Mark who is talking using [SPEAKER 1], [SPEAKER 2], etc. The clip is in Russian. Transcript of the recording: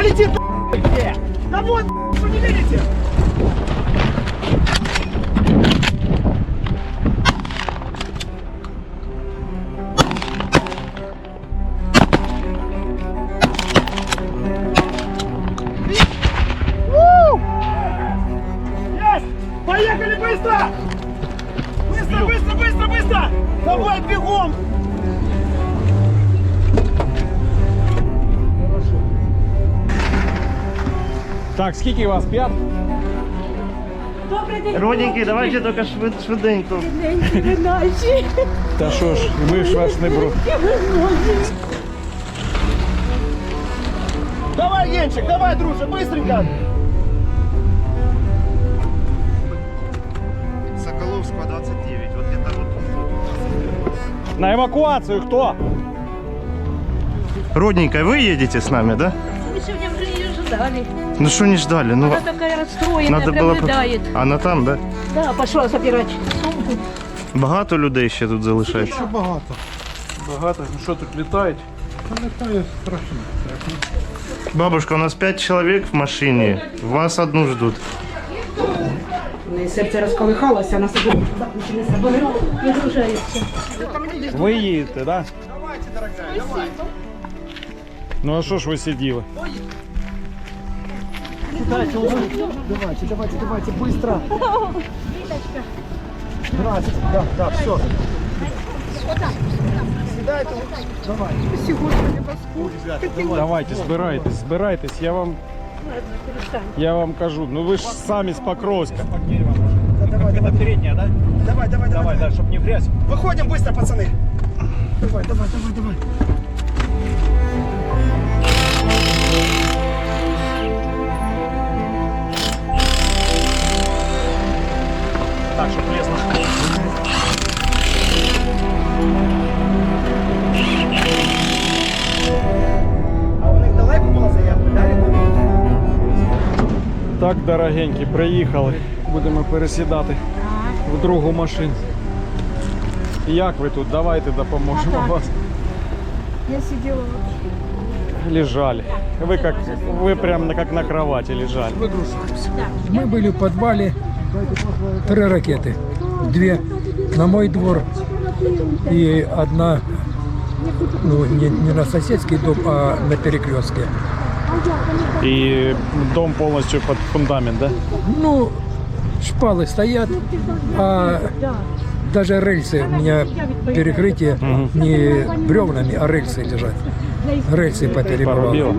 [SPEAKER 1] Куда летит? Где? Да вот, вы не видите? Есть! Поехали быстро! Быстро, быстро, быстро, быстро! Давай бегом!
[SPEAKER 2] Так, скільки вас? П'ять?
[SPEAKER 3] Добрий день,
[SPEAKER 4] Родненький, давайте тільки швид, швиденько.
[SPEAKER 3] хлопці, ви наші.
[SPEAKER 2] Та що ж, ми ж вас не бру.
[SPEAKER 1] Давай, Енчик, давай, друже, быстренько!
[SPEAKER 4] Соколовського 29. Вот это вот тут.
[SPEAKER 2] На евакуацію хто?
[SPEAKER 4] Родненькая, вы едете с нами, да?
[SPEAKER 3] Мы сегодня уже ее ждали.
[SPEAKER 4] Ну что не ждали? Ну,
[SPEAKER 3] Она такая расстроенная,
[SPEAKER 4] надо
[SPEAKER 3] прям
[SPEAKER 4] було...
[SPEAKER 3] рыдает.
[SPEAKER 4] Она там, да?
[SPEAKER 3] Да, пошла забирать сумку.
[SPEAKER 4] Багато людей ще тут залишається.
[SPEAKER 5] Багато. Багато. Ну що тут літають? Та літає страшно.
[SPEAKER 4] Бабушка, у нас 5 чоловік в машині. Вас одну ждуть.
[SPEAKER 6] У серце розколихалося, вона себе заключене себе вигружається.
[SPEAKER 2] Ви їдете, да? Давайте, дорогая, давай. Ну а що ж ви сиділи?
[SPEAKER 1] Давайте, давайте, давайте, быстро! Здравствуйте, да, да, все.
[SPEAKER 2] Давайте, збирайтесь, збирайтесь, я вам. Я вам кажу, ну ви ж самі з Покровська.
[SPEAKER 1] Давай, давай, передняя, да? Давай, давай, давай.
[SPEAKER 2] да, щоб не в грязь.
[SPEAKER 1] Выходим быстро, пацаны. Давай, давай, давай, давай.
[SPEAKER 2] Так, дорогенькі, приїхали. Будемо пересідати в другу машину. Як ви тут? Давайте допоможемо вас.
[SPEAKER 3] Я сидела
[SPEAKER 2] Лежали. Вы как, вы прям на- как на кровати лежали.
[SPEAKER 5] Выгрузимся. Мы были в подвале. Три ракеты. Две на мой двор и одна ну, не, не на соседский дом, а на перекрестке.
[SPEAKER 2] И дом полностью под фундамент, да?
[SPEAKER 5] Ну, шпалы стоят, а даже рельсы, у меня перекрытие не бревнами, а рельсы лежат. Рельсы поперебывало.